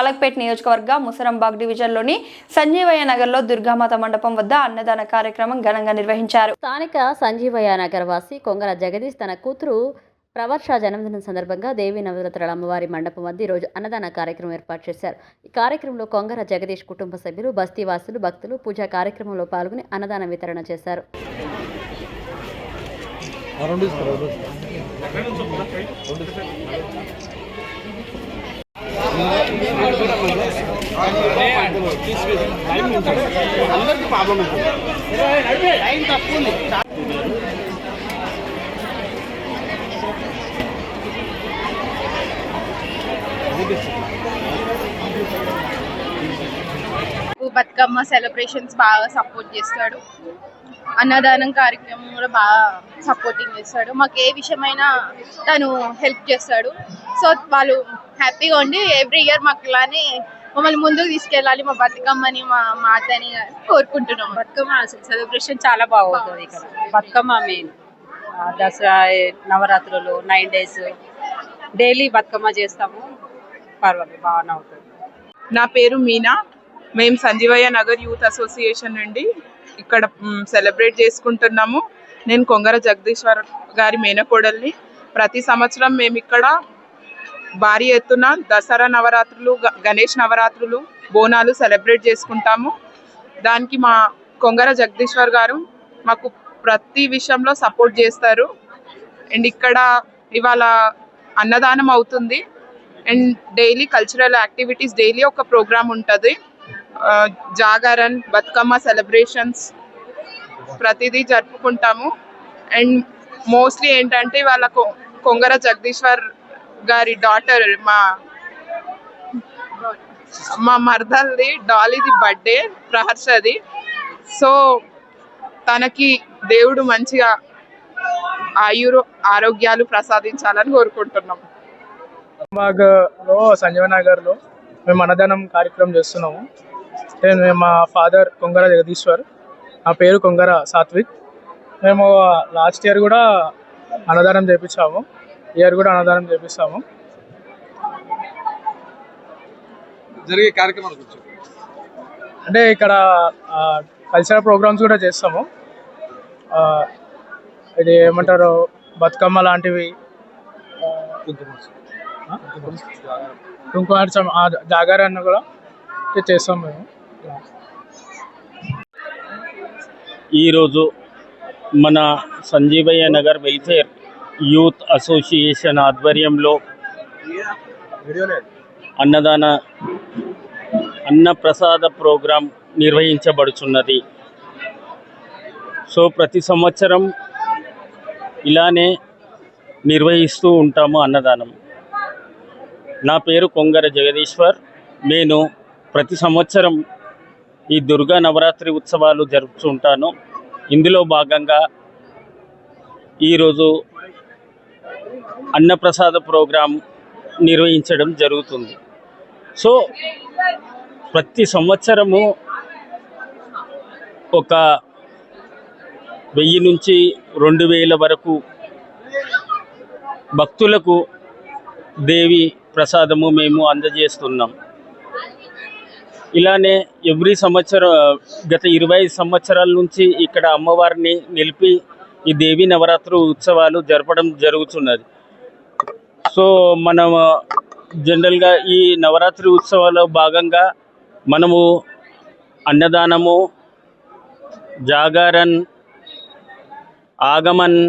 మలక్పేట్ నియోజకవర్గ ముసరంబాగ్ డివిజన్లోని సంజీవయ్య నగర్లో దుర్గామాత మండపం వద్ద అన్నదాన కార్యక్రమం ఘనంగా నిర్వహించారు. స్థానిక సంజీవయ్య నగర్ వాసి కొంగర జగదీష్ తన కూతురు ప్రవర్ష జన్మదినం సందర్భంగా దేవి నవరాత్రుల అమ్మవారి మండపం వద్ద ఈరోజు అన్నదాన కార్యక్రమం ఏర్పాటు చేశారు. ఈ కార్యక్రమంలో కొంగర జగదీష్ కుటుంబ సభ్యులు బస్తీవాసులు భక్తులు పూజా కార్యక్రమంలో పాల్గొని అన్నదాన వితరణ చేశారు. అందరికీ ప్రాబ్లం ఉంటుంది టైం తక్కువ ఉంది. బతుకమ్మ సెలబ్రేషన్స్ బాగా సపోర్ట్ చేస్తాడు. అన్నదానం కార్యక్రమం కూడా బాగా సపోర్టింగ్ చేస్తాడు. మాకు ఏ విషయమైనా తను హెల్ప్ చేస్తాడు. సో వాళ్ళు హ్యాపీగా ఉండి ఎవ్రీ ఇయర్ మాకు ఇలానే మమ్మల్ని ముందుకు తీసుకెళ్ళాలి మా బతుకమ్మని మా మాతని కోరుకుంటున్నాం బతుకమ్మ సెలబ్రేషన్ చాలా బాగుంటుంది ఇక్కడ. బతుకమ్మ మెయిన్ దసరా నవరాత్రులు నైన్ డేస్ డైలీ బతుకమ్మ చేస్తాము. పర్వాలేదు బాగానే అవుతుంది నా పేరు మీనా. మేము సంజీవయ్య నగర్ యూత్ అసోసియేషన్ నుండి ఇక్కడ సెలబ్రేట్ చేసుకుంటున్నాము. నేను కొంగర జగదీశ్వర్ గారి మేనకోడల్ని. ప్రతి సంవత్సరం మేము ఇక్కడ భారీ ఎత్తున దసరా నవరాత్రులు గ- గణేష్ నవరాత్రులు బోనాలు సెలబ్రేట్ చేసుకుంటాము. దానికి మా కొంగర జగదీశ్వర్ గారు మాకు ప్రతి విషయంలో సపోర్ట్ చేస్తారు. అండ్ ఇక్కడ ఇవాళ అన్నదానం అవుతుంది. And daily cultural activities daily ఒక ప్రోగ్రామ్ ఉంటుంది. జాగరణ్ బతుకమ్మ సెలబ్రేషన్స్ ప్రతిదీ జరుపుకుంటాము. అండ్ మోస్ట్లీ ఏంటంటే వాళ్ళ కొ- కొంగర జగదీశ్వర్ గారి డాటర్ మా మా మర్దల్ది డాలీది బర్త్డే ప్రహర్షది. సో తనకి దేవుడు మంచిగా ఆయురు ఆరోగ్యాలు ప్రసాదించాలని కోరుకుంటున్నాం లో సంజీవ నగర్లో మేము అన్నదానం కార్యక్రమం చేస్తున్నాము. నేను మేము మా ఫాదర్ కొంగర జగదీశ్వర్. నా పేరు కొంగర సాత్విక్. మేము లాస్ట్ ఇయర్ కూడా అన్నదానం చేపించాము. ఇయర్ కూడా అన్నదానం చేపిస్తాము. జరిగే కార్యక్రమాల గురించి. అంటే ఇక్కడ కల్చరల్ ప్రోగ్రామ్స్ కూడా చేస్తాము. ఇది ఏమంటారు బతుకమ్మ లాంటివి. కుంకుమార్చం. జాగారాన్ని కూడా చేస్తాం మేము. ఈరోజు మన Sanjeevaiah Nagar welfare youth association ఆధ్వర్యంలో అన్నదాన అన్నప్రసాద ప్రోగ్రాం నిర్వహించబడుచున్నది. సో ప్రతి సంవత్సరం ఇలానే నిర్వహిస్తూ ఉంటాము అన్నదానం. నా పేరు కొంగర జగదీశ్వర్. నేను ప్రతి సంవత్సరం ఈ దుర్గా నవరాత్రి ఉత్సవాలు జరుపుతుంటాను ఇందులో భాగంగా ఈరోజు అన్నప్రసాద ప్రోగ్రాం నిర్వహించడం జరుగుతుంది. సో ప్రతి సంవత్సరము ఒక వెయ్యి నుంచి రెండు వేల వరకు భక్తులకు దేవి ప్రసాదము మేము అందజేస్తున్నాం. ఇలానే ఎవ్రీ సంవత్సరం గత ఇరవై సంవత్సరాల నుంచి ఇక్కడ అమ్మవారిని నిలిపి ఈ దేవి నవరాత్రి ఉత్సవాలు జరపడం జరుగుతున్నది. సో మనం జనరల్గా ఈ నవరాత్రి ఉత్సవాల్లో భాగంగా మనము అన్నదానము జాగారన్ ఆగమన్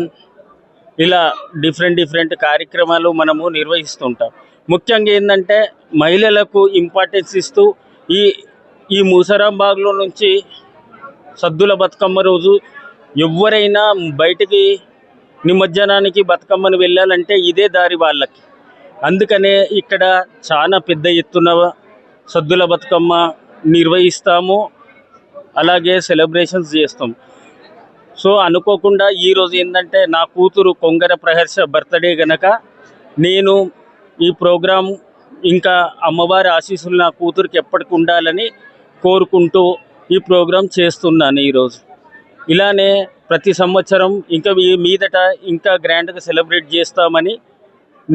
ఇలా డిఫరెంట్ డిఫరెంట్ కార్యక్రమాలు మనము నిర్వహిస్తుంటాం. ముఖ్యంగా ఏంటంటే మహిళలకు ఇంపార్టెన్స్ ఇస్తూ ఈ ఈ ముసరాంబాగ్లో నుంచి సద్దుల బతుకమ్మ రోజు ఎవరైనా బయటికి నిమజ్జనానికి బతుకమ్మను వెళ్ళాలంటే ఇదే దారి వాళ్ళకి. అందుకనే ఇక్కడ చాలా పెద్ద ఎత్తున సద్దుల బతుకమ్మ నిర్వహిస్తాము. అలాగే సెలబ్రేషన్స్ చేస్తాం. సో అనుకోకుండా ఈరోజు ఏంటంటే నా కూతురు కొంగర ప్రహర్ష బర్త్డే గనక నేను ఈ ప్రోగ్రాం ఇంకా అమ్మవారి ఆశీస్సులు నా కూతురికి ఎప్పటికి ఉండాలని కోరుకుంటూ ఈ ప్రోగ్రాం చేస్తున్నాను ఈరోజు. ఇలానే ప్రతి సంవత్సరం ఇంకా ఈ మీదట ఇంకా గ్రాండ్గా సెలబ్రేట్ చేస్తామని